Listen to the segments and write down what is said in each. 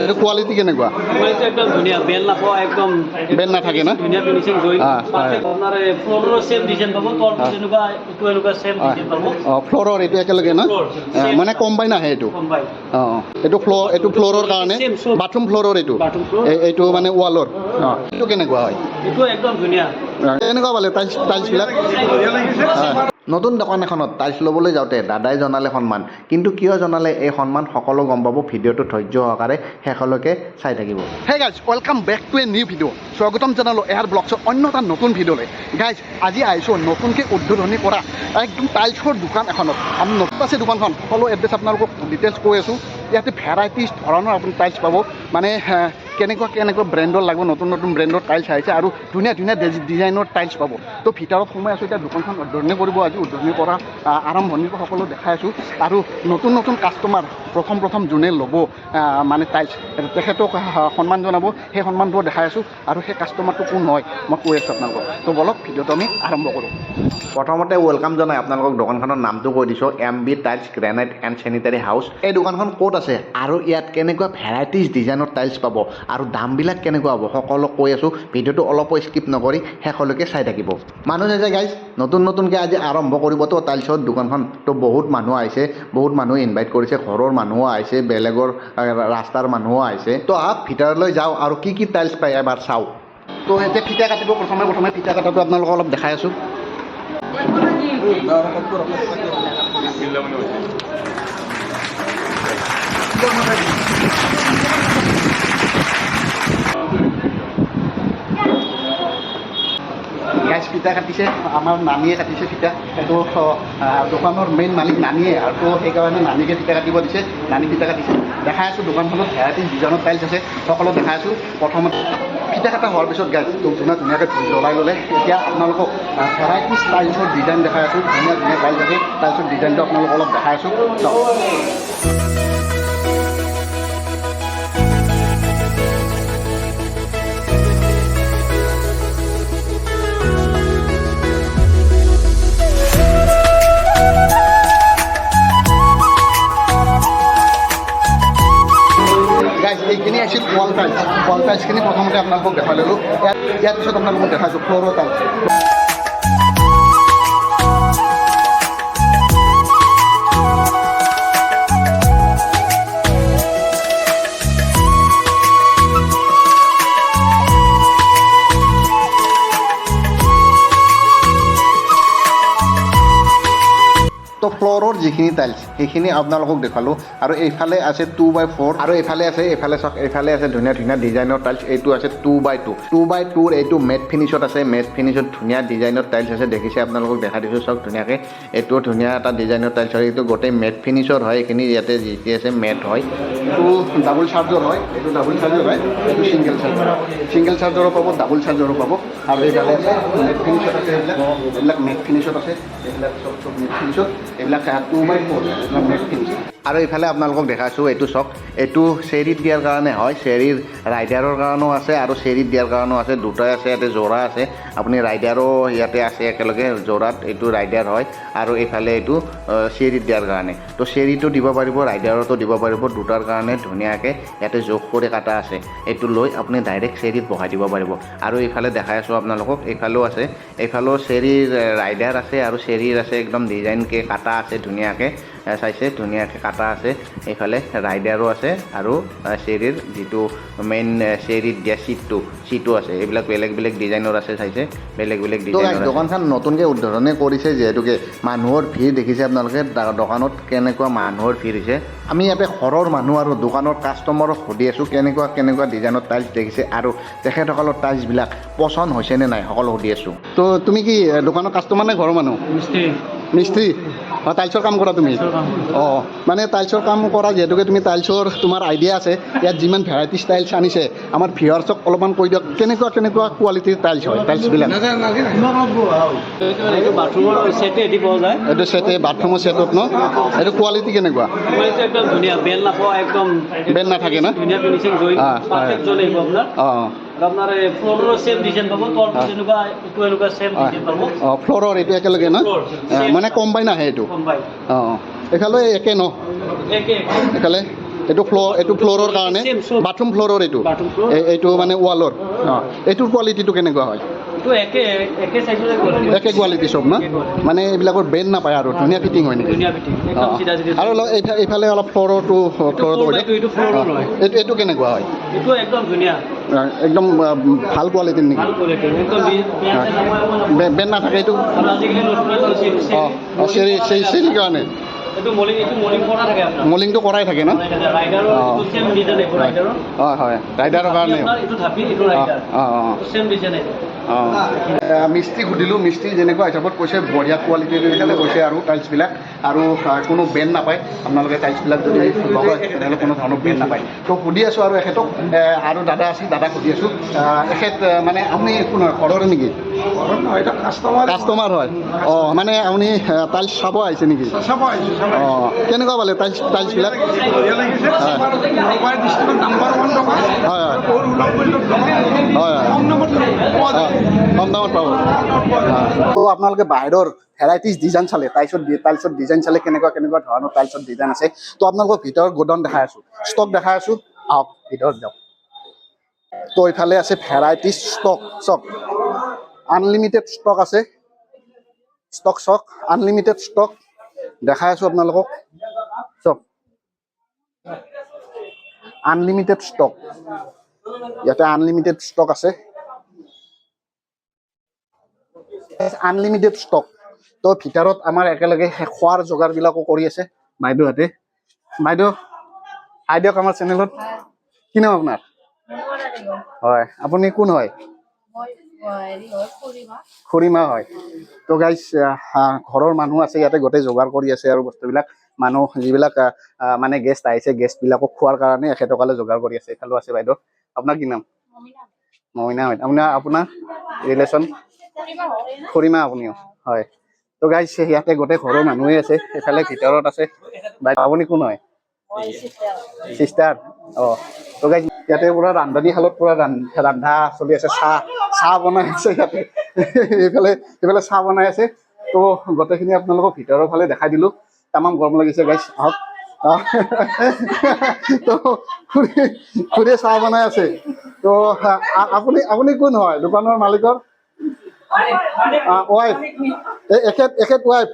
এইটো কোৱালিটি কেনেকুৱা? কোৱালিটি একদম ধুনীয়া বেল নাপাওঁ একদম বেল নাথাকে না? ধুনীয়া ফিনিচিং জইন আপোনাৰ ফ্ল'ৰৰ ছেম ডিজাইন পাব তলটো যেনেকুৱা এইটো এনেকুৱা ছেম ডিজাইন পাব। অঁ ফ্ল'ৰৰ এইটো একেলগে না. মানে কম্বাইন আহে এইটো? অঁ। এইটো ফ্ল'ৰ এইটো ফ্ল'ৰৰ কাৰণে। বাথৰুম ফ্ল'ৰৰ এইটো? এইটো মানে ৱালৰ অঁ। এইটো কেনেকুৱা হয়? এইটো একদম ধুনীয়া। কেনেকুৱা পালে টাইলছ টাইলছবিলাক। নতুন দোকান এখনত টাইলছ ল'বলৈ যাওঁতে দাদাই জনালে সন্মান। কিন্তু কিয় জনালে এই সন্মান সকলো গম পাব ভিডিঅ'টো ধৈৰ্য সহকাৰে শেষলৈকে চাই থাকিব। Hey guys welcome back to a new video' স্বাগতম জনালোঁ এয়াৰ ব্লগছৰ অন্য এটা নতুন ভিডিঅ'লৈ। গাইজ আজি আহিছোঁ নতুনকৈ উদ্বোধনী কৰা একদম টাইলছৰ দোকান এখনত। আমি নতুন আছে দোকানখন। সকলো এড্ৰেছ আপোনালোকক ডিটেইলছ কৈ আছোঁ। ইয়াতে ভেৰাইটিজ ধৰণৰ আপুনি টাইলছ পাব। মানে কেনেকুৱা কেনেকুৱা ব্ৰেণ্ডৰ লাগিব, নতুন নতুন ব্ৰেণ্ডৰ টাইলছ আহিছে আৰু ধুনীয়া ধুনীয়া ডিজ- ডিজাইনৰ টাইলছ পাব। তো ভিতৰত সোমাই আছোঁ, এতিয়া দোকানখন উদ্বোধনী কৰিব আজি, উদ্বোধনী কৰা পৰা সকলো দেখাই আছোঁ আৰু নতুন নতুন কাষ্টমাৰ প্ৰথম প্ৰথম যোনে ল'ব মানে টাইলছ তেখেতক সন্মান জনাব, সেই সন্মানটো দেখাই আছোঁ আৰু সেই কাষ্টমাৰটো কোন হয়, মই কৈ আছোঁ আপোনালোকক। তো বলক, ভিডিঅ'টো আমি আৰম্ভ কৰোঁ। প্ৰথমতে ৱেলকাম জনাই আপোনালোকক দোকানখনৰ নামটো কৈ দিছোঁ M B tiles granite and sanitary house এই দোকানখন ক'ত আছে? আৰু ইয়াত কেনেকুৱা ভেৰাইটিজ ডিজাইনৰ টাইলছ পাব? আৰু দামবিলাক কেনেকুৱা হ'ব? সকলো কৈ আছোঁ। ভিডিঅ'টো অলপো স্কিপ নকৰি শেষলৈকে চাই থাকিব। মানুহ আছে গাইজ নতুন, নতুনকৈ আজি আৰম্ভ কৰিবতো টাইলছৰ দোকানখন। তো বহুত মানুহ আহিছে। বহুত মানুহ ইনভাইট কৰিছে। ঘৰৰ মানুহো আহিছে। বেলেগৰ ৰাস্তাৰ মানুহো আহিছে। তো আহক ভিতৰলৈ যাওঁ। আৰু কি কি টাইলছ পায় এবাৰ চাওঁ। তো এতিয়া ফিটা কাটিব। প্ৰথমে প্ৰথমে ফিটা কটাটো আপোনালোকক অলপ দেখাই আছোঁ। গাইজ ফিটা কাটিছে আমাৰ নানীয়ে কাটিছে এইটো আহ, দোকানৰ মেইন মালিক নানীয়ে আৰু তো সেইকাৰণে নানীকে ফিটা কাটিব দিছে নানী ফিটা কাটিছে। দেখাই আছোঁ দোকানখনত ভেৰাইটিজ ডিজাইনৰ টাইলছ আছে সকলো দেখাই আছোঁ। প্ৰথমতে ফিটা কটা হোৱাৰ পিছত গাইজ তো ধুনীয়া ধুনীয়াকৈ জ্বলাই ল'লে। এতিয়া আপোনালোকক ভেৰাইটিজ টাইলছৰ ডিজাইন দেখাই আছোঁ ধুনীয়া ধুনীয়া টাইলছ আছে। টাইলছৰ ডিজাইনটো আপোনালোকক অলপ দেখাই আছোঁ। ৱাল টাইলছখিনি প্ৰথমতে আপোনালোকক দেখাই ল'লোঁ ইয়াত ইয়াৰ পিছত আপোনালোকক দেখাইছোঁ ফ্ল'ৰৰ যিখিনি টাইলছ সেইখিনি আপোনালোকক দেখালোঁ। আৰু এইফালে আছে টু বাই ফ'ৰ আৰু এইফালে আছে, এইফালে চাওক, এইফালে আছে ধুনীয়া ধুনীয়া ডিজাইনৰ টাইলছ এইটো আছে two by two two by tour এইটো মেট ফিনিছত আছে মেট ফিনিছত ধুনীয়া ডিজাইনৰ টাইলছ আছে। দেখিছে আপোনালোকক দেখাই দিছোঁ, চাওক ধুনীয়াকৈ। এইটো ধুনীয়া এটা ডিজাইনৰ টাইলছ হয়। এইটো গোটেই মেট ফিনিছৰ হয়, এইখিনি ইয়াতে যি আছে মেট হয়। এইটো ডাবল চাৰ্জৰ হয়, এইটো ডাবল চাৰ্জৰ হয়, এইটো ছিংগল চাৰ্জৰ ছিংগল চাৰ্জৰো পাব ডাবল চাৰ্জৰো পাব। আৰু এইফালে আছে মেট ফিনিছত আছে, এইবিলাক এইবিলাক মেট ফিনিছত আছে। এইবিলাক চব চব মেট ফিনিছত এইবিলাক এইবিলাক মেট ফিনিছত আৰু এইফালে আপোনালোকক দেখাইছোঁ, এইটো চাওক এইটো চেৰিত দিয়াৰ কাৰণে হয়, চেৰিৰ ৰাইডাৰৰ কাৰণেও আছে আৰু চেৰিত দিয়াৰ কাৰণেও আছে, দুটাই আছে, ইয়াতে যোৰা আছে। আপুনি ৰাইডাৰো ইয়াতে আছে একেলগে যোৰাত এইটো ৰাইডাৰ হয় আৰু এইফালে এইটো চেৰিত দিয়াৰ কাৰণে। তো চেৰিটো দিব পাৰিব, ৰাইডাৰতো দিব পাৰিব, দুটাৰ কাৰণে ধুনীয়াকৈ ইয়াতে যোগ কৰি কাটা আছে। এইটো লৈ আপুনি ডাইৰেক্ট চেৰিত বহাই দিব পাৰিব। আৰু এইফালে দেখাই আছোঁ আপোনালোকক, এইফালেও আছে। এইফালেও চেৰিৰ ৰাইডাৰ আছে আৰু চেৰিৰ আছে, একদম ডিজাইনকৈ কাটা আছে ধুনীয়াকৈ। চাইছে ধুনীয়াকৈ কাটা আছে। এইফালে ৰাইডাৰো আছে আৰু চেৰিৰ যিটো মেইন চেৰিত দিয়া চিটটো চিটো আছে। এইবিলাক বেলেগ বেলেগ ডিজাইনৰ আছে চাইছে। বেলেগ বেলেগ আছে। দোকানখন নতুনকৈ উদ্বোধনী কৰিছে যিহেতুকে মানুহৰ ভিৰ দেখিছে আপোনালোকে। দোকানত কেনেকুৱা মানুহৰ ভিৰ হৈছে। আমি ইয়াতে ঘৰৰ মানুহ আৰু দোকানৰ কাষ্টমাৰক সুধি আছোঁ কেনেকুৱা কেনেকুৱা ডিজাইনৰ টাইলছ দেখিছে আৰু তেখেতসকলৰ টাইলছবিলাক পচন্দ হৈছেনে নাই সকলো সুধি আছোঁ। তো তুমি কি দোকানৰ কাষ্টমাৰ নে ঘৰৰ মানুহ? মিস্ত্ৰী। মিস্ত্ৰী। অঁ টাইলছৰ কাম কৰা তুমি? অঁ মানে টাইলছৰ কাম কৰা যিহেতুকে তুমি টাইলছৰ তোমাৰ আইডিয়া আছে ইয়াত যিমান ভেৰাইটিজ টাইলছ আনিছে আমাৰ ভিউৱাৰ্ছক অলপমান কৈ দিয়ক কেনেকুৱা কেনেকুৱা কোৱালিটিৰ টাইলছ হয় টাইলছবিলাক এইটো ছেটে বাথৰুমৰ ছেটত ন? এইটো কোৱালিটি কেনেকুৱা? একদম বেল নাপাওঁ একদম বেল নাথাকে না? অঁ। আৰু আপোনাৰ এই ডিজাইন পাব তলটো যেনেকুৱা এইটো এনেকুৱা ছেম অঁ ডিজাইন পাব। অঁ ফ্ল'ৰৰ এইটো একেলগে না. মানে কম্বাইন আহে এইটো? অঁ এইফালে একে ন? একে এইফালে এইটো ফ্ল'ৰ এইটো ফ্ল'ৰৰ কাৰণে? বাথৰুম ফ্ল'ৰৰ এইটো? এইটো মানে ৱালৰ অঁ এইটোৰ কোৱালিটিটো কেনেকুৱা হয়? একে কোৱালিটি চব না? মানে এইবিলাকৰ বেণ্ড নাপায় আৰু ধুনীয়া ফিটিং হয় নেকি আৰু অলপ এইফালে অলপ ফ্ল'ৰৰটো ফ্ল'ৰটো হয় এইটো ফ্ল'ৰৰ এইটো কেনেকুৱা হয়? এইটো একদম ধুনীয়া। অঁ, একদম ভালো কোৱালিটিৰ নেকি? বেন কোৱালিটি একদম বি- বেয়া চেয়া নাপায় আপোনাৰ। বে- বেণ্ড নাথাকে এইটো? অঁ চেৰি চেৰি কাৰণে। মলিংটো কৰাই থাকে ন। হয় হয়। ৰাইডাৰৰ কাৰণে মিস্ত্ৰী সুধিলোঁ মিস্ত্ৰী যেনেকুৱা হিচাপত কৈছে বঢ়িয়া কোৱালিটিৰ হিচাপে কৈছে আৰু টাইলছবিলাক আৰু কোনো বেণ্ড নাপায়। আপোনালোকে টাইলছবিলাক যদি লগায় তেনেহ'লে কোনো ধৰণৰ বেণ্ড নাপায়। তো সুধি আছোঁ আৰু এখেতক। আৰু দাদা আছে দাদাক সুধি আছোঁ। এখেত মানে আপুনি কোন হয়? ঘৰৰে নেকি? কাষ্টমাৰ হয়। অঁ মানে আপুনি টাইলছ চাব আহিছে নেকি? অঁ কেনেকুৱা পালে টাইলছ টাইলছবিলাক হয়। হয় হয়। হয় কম দামত পাব। তো আপোনালোকে বাহিৰৰ ভেৰাইটিজ ডিজাইন চালে টাইলছত টাইলছত ডিজাইন চালে কেনেকুৱা কেনেকুৱা ধৰণৰ টাইলছত ডিজাইন আছে? তো আপোনালোকক ভিতৰত গোডাউন দেখাই আছোঁ। ষ্টক দেখাই আছোঁ। আহক ভিতৰত যাওক তো ইফালে আছে ভেৰাইটিজ ষ্টক চক। আনলিমিটেড ষ্টক আছে। ষ্টক চক। আনলিমিটেড ষ্টক দেখাই আছোঁ আপোনালোকক। চক আনলিমিটেড ষ্টক ইয়াতে আনলিমিটেড ষ্টক আছে। আনলিমিটেড ষ্টক তো ভিতৰত আমাৰ একেলগে খোৱাৰ যোগাৰবিলাকো কৰি আছে বাইদেউহঁতে বাইদেউ হাই দিয়ক আমাৰ চেনেলত। কি নাম আপোনাৰ? হয় আপুনি কোন হয়? খুৰীমা হয় তো গাইজ ঘৰৰ মানুহ আছে ইয়াতে গোটেই যোগাৰ কৰি আছে আৰু বস্তুবিলাক। মানুহ যিবিলাক মানে গেষ্ট আহিছে গেষ্টবিলাকক খোৱাৰ কাৰণে এখেতকালে যোগাৰ কৰি আছে। এইফালেও আছে বাইদেউ। আপোনাৰ কি নাম? মইনা হয়। আপোনাৰ আপোনাৰ ৰিলেশ্যন খুৰীমা আপুনিও হয়। তো গাইজ ইয়াতে গোটেই ঘৰৰ মানুহে আছে। এইফালে ভিতৰত আছে। আপুনি কোন হয়? চিষ্টাৰ অঁ। তো গাইজ ইয়াতে পুৰা ৰান্ধনীশালত পুৰা ৰান- ৰান্ধা চলি আছে, চাহ চাহ বনাই আছে ইয়াতে। এইফালে এইফালে চাহ বনাই আছে। তো গোটেইখিনি আপোনালোকক ভিতৰৰ ফালে দেখাই দিলোঁ। তামাম গৰম লাগিছে গাইজ আহক। তো খুৰী, খুৰীয়ে চাহ বনাই আছে। তো আপুনি আপুনি কোন হয়? দোকানৰ মালিকৰ? ৱাইফ এখেত এখেত ৱাইফ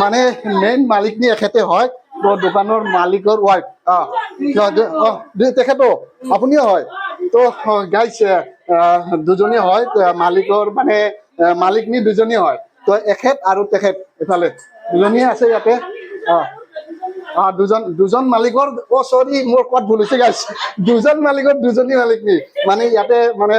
মানে মেইন মালিকনি এখেতে হয়। তো দোকানৰ মালিকৰ ৱাইফ তেখেতো, আপুনিও হয়। তো গাইছ দুজনী হয় মালিকৰ মানে মালিকনি দুজনী হয়। তো, এখেত আৰু তেখেত এইফালে দুজনীয়ে আছে ইয়াতে। অঁ দুজন দুজন মালিকৰ, অ' চৰি মোৰ ক'ত ভুল হৈছে গাইছ দুজন মালিকৰ, দুজনী মালিকনি মানে ইয়াতে মানে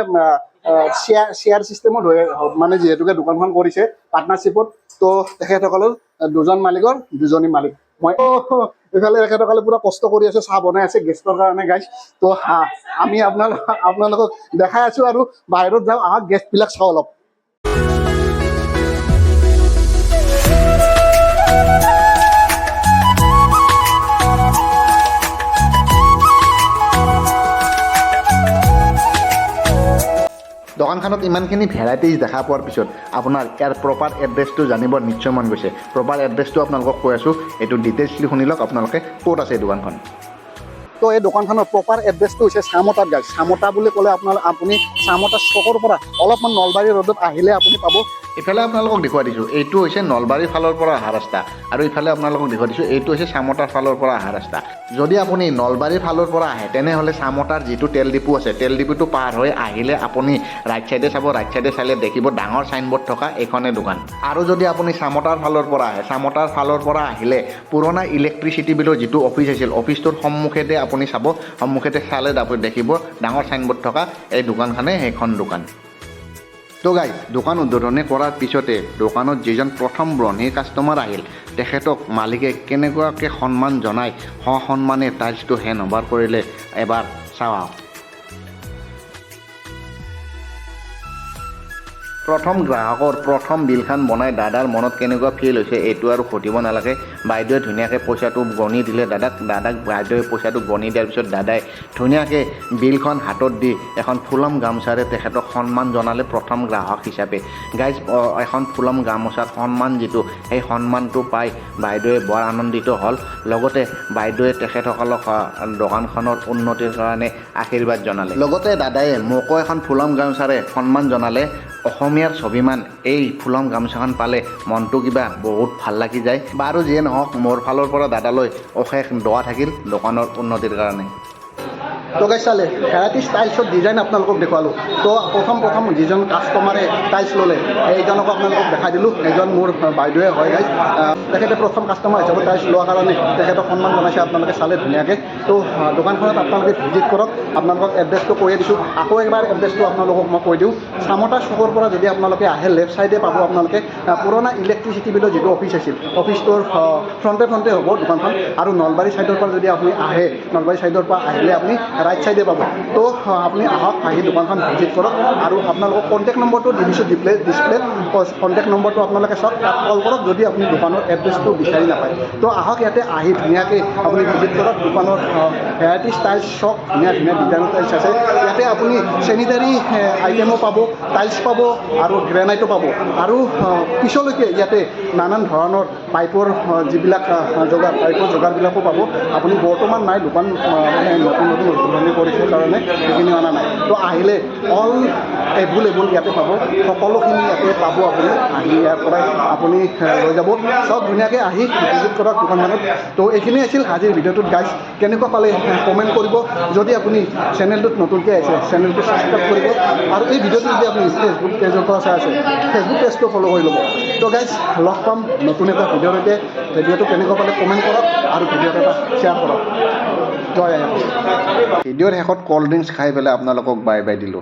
শ্বেয়াৰ শ্বেয়াৰ চিষ্টেমত হৈ মানে যিহেতুকে দোকানখন কৰিছে পাৰ্টনাৰশ্বিপত তো, তেখেতসকলৰ, দুজন মালিকৰ, দুজনী মালিক। মই এইফালে তেখেতসকলে পুৰা কষ্ট কৰি আছে, চাহ বনাই আছে গেষ্টৰ কাৰণে গাইছ তো আমি আপোনালোক আপোনালোকক দেখাই আছোঁ আৰু বাহিৰত যাওঁ, আহক গেষ্টবিলাক চাওঁ অলপ। দোকানখনত ইমানখিনি ভেৰাইটিজ দেখা পোৱাৰ পিছত আপোনাৰ ইয়াৰ প্ৰপাৰ এড্ৰেছটো জানিব নিশ্চয় মন গৈছে। প্ৰপাৰ এড্ৰেছটো আপোনালোকক কৈ আছোঁ, এইটো ডিটেইলছলি শুনি লওক, আপোনালোকে ক'ত আছে দোকানখন? তো এই দোকানখনৰ প্ৰপাৰ এড্ৰেছটো হৈছে চামতাত গাইজ চামতা বুলি ক'লে আপোনাৰ, আপুনি চামতা চকৰ পৰা অলপমান নলবাৰী ৰোডত আহিলে আপুনি পাব। ইফালে আপোনালোকক দেখুৱাই দিছোঁ, এইটো হৈছে নলবাৰীৰ ফালৰ পৰা অহা ৰাস্তা আৰু ইফালে আপোনালোকক দেখুৱাই দিছোঁ, এইটো হৈছে চামতাৰ ফালৰ পৰা অহা ৰাস্তা। যদি আপুনি নলবাৰীৰ ফালৰ পৰা আহে, তেনেহ'লে চামতাৰ যিটো তেল ডিপু আছে, তেল ডিপুটো পাৰ হৈ আহিলে আপুনি ৰাইট চাইডে চাব ৰাইট চাইডে চালে দেখিব ডাঙৰ চাইনবোৰ্ড থকা এইখনে দোকান। আৰু যদি আপুনি চামতাৰ ফালৰ পৰা আহে, চামতাৰ ফালৰ পৰা আহিলে পুৰণা ইলেক্ট্ৰিচিটি বিলৰ যিটো অফিচ আছিল অফিচটোৰ সন্মুখেতে আপুনি চাব, সন্মুখতে চালে আপুনি দেখিব, ডাঙৰ চাইনবোৰ্ড থকা এই দোকানখনে সেইখন দোকান। তো গাইজ দোকান উদ্বোধনী কৰাৰ পিছতে দোকানত যিজন প্ৰথম ব্ৰহ্মী কাষ্টমাৰ আহিল, তেখেতক মালিকে কেনেকুৱাকৈ সন্মান জনাই, সসন্মানে টাইলছটো হেণ্ড অভাৰ কৰিলে, এবাৰ চাওঁ প্ৰথম গ্ৰাহকৰ প্ৰথম বিলখন বনাই দাদাৰ মনত কেনেকুৱা ফিল হৈছে এইটো আৰু সুধিব নালাগে। বাইদেৱে ধুনীয়াকৈ পইচাটো গণি দিলে দাদাক দাদাক বাইদেৱে পইচাটো গণি দিয়াৰ পিছত দাদাই ধুনীয়াকৈ বিলখন হাতত দি এখন ফুলাম গামোচাৰে তেখেতক সন্মান জনালে প্ৰথম গ্ৰাহক হিচাপে। গাইজ এখন ফুলাম গামোচাত সন্মান যিটো সেই সন্মানটো পাই বাইদেৱে বৰ আনন্দিত হ'ল। লগতে বাইদেৱে তেখেতসকলক দোকানখনৰ উন্নতিৰ কাৰণে আশীৰ্বাদ জনালে। লগতে দাদাই মোকো এখন ফুলাম গামোচাৰে সন্মান জনালে। অসমীয়াৰ স্বাভিমান এই ফুলম গামোচাখন পালে মনটো কিবা বহুত ভালো লাগি যায়। বাৰু যিয়ে নহওক, মোৰ ফালৰ পৰা দাদালৈ অশেষ দোৱা থাকিল দোকানৰ উন্নতিৰ কাৰণে। তো গাইজ চালে ভেৰাইটি ষ্টাইলছৰ ডিজাইন আপোনালোকক দেখুৱালোঁ। তো প্ৰথম প্ৰথম যিজন কাষ্টমাৰে টাইলছ ল'লে এইজনকো আপোনালোকক দেখাই দিলোঁ। এইজন মোৰ বাইদেৱে হয় গাইজ তেখেতে প্ৰথম কাষ্টমাৰ হিচাপে টাইলছ লোৱাৰ কাৰণে তেখেতক সন্মান জনাইছে, আপোনালোকে চালে ধুনীয়াকৈ। তো দোকানখনত আপোনালোকে ভিজিট কৰক। আপোনালোকক এড্ৰেছটো কৈয়ে দিছোঁ। আকৌ এবাৰ এড্ৰেছটো আপোনালোকক মই কৈ দিওঁ। চামতা চুকৰ পৰা যদি আপোনালোকে আহে লেফ্ট ছাইডে পাব আপোনালোকে পুৰণা ইলেক্ট্ৰিচিটি বিলৰ যিটো অফিচ আছিল অফিচটোৰ ফ্ৰণ্টে ফ্ৰণ্টে হ'ব দোকানখন। আৰু নলবাৰী ছাইডৰ পৰা যদি আপুনি আহে, নলবাৰী ছাইডৰ পৰা আহিলে আপুনি ৰাইট ছাইডে পাব। তো আপুনি আহক আহি দোকানখন ভিজিট কৰক আৰু আপোনালোকক কণ্টেক্ট নম্বৰটো দি দিছোঁ ডিপ্লে ডিছপ্লেত কণ্টেক্ট নম্বৰটো আপোনালোকে চাওক কল কৰক যদি আপুনি দোকানৰ এড্ৰেছটো বিচাৰি নাপায়। তো, আহক ইয়াতে আহি ধুনীয়াকৈ আপুনি ভিজিট কৰক, দোকানৰ ভেৰাইটি ষ্টাইলছ চক ধুনীয়া ধুনীয়া ডিজাইনৰ টাইলছ আছে। ইয়াতে আপুনি চেনিটাৰী আইটেমো পাব টাইলছ পাব, আৰু গ্ৰেনাইটো পাব। আৰু পিছলৈকে ইয়াতে নানান ধৰণৰ পাইপৰ যিবিলাক যোগাৰ, পাইপৰ যোগাৰবিলাকো পাব। আপুনি বৰ্তমান নাই, দোকান মানে নতুন নতুন উদ্বোধনী কৰিছে কাৰণে সেইখিনি অনা নাই। তো আহিলে অল এভেইলেবল ইয়াতে পাব। সকলোখিনি ইয়াতে পাব আপুনি। আহি ইয়াৰ পৰাই আপুনি লৈ যাব। চব ধুনীয়াকৈ আহি ভিজিট কৰক দোকানখনত। তো এইখিনি আছিল আজিৰ ভিডিঅ'টোত। গাইজ কেনেকুৱা পালে কমেণ্ট কৰিব। যদি আপুনি চেনেলটোত নতুনকৈ আহিছে চেনেলটো ছাবস্ক্ৰাইব কৰিব। আৰু এই ভিডিঅ'টো যদি আপুনি ফেচবুক পেজৰ পৰা চাই আছে ফেচবুক পেজটো ফ'ল' কৰি ল'ব। তো গাইজ লগ পাম নতুন এটা ভিডিঅ'ৰ সৈতে ভিডিঅ'টো কেনেকুৱা পালে কমেণ্ট কৰক আৰু ভিডিঅ'টো এটা শ্বেয়াৰ কৰক। ভিডিঅ'ৰ শেষত ক'ল্ড ড্ৰিংকছ খাই পেলাই আপোনালোকক বাই বাই দিলোঁ।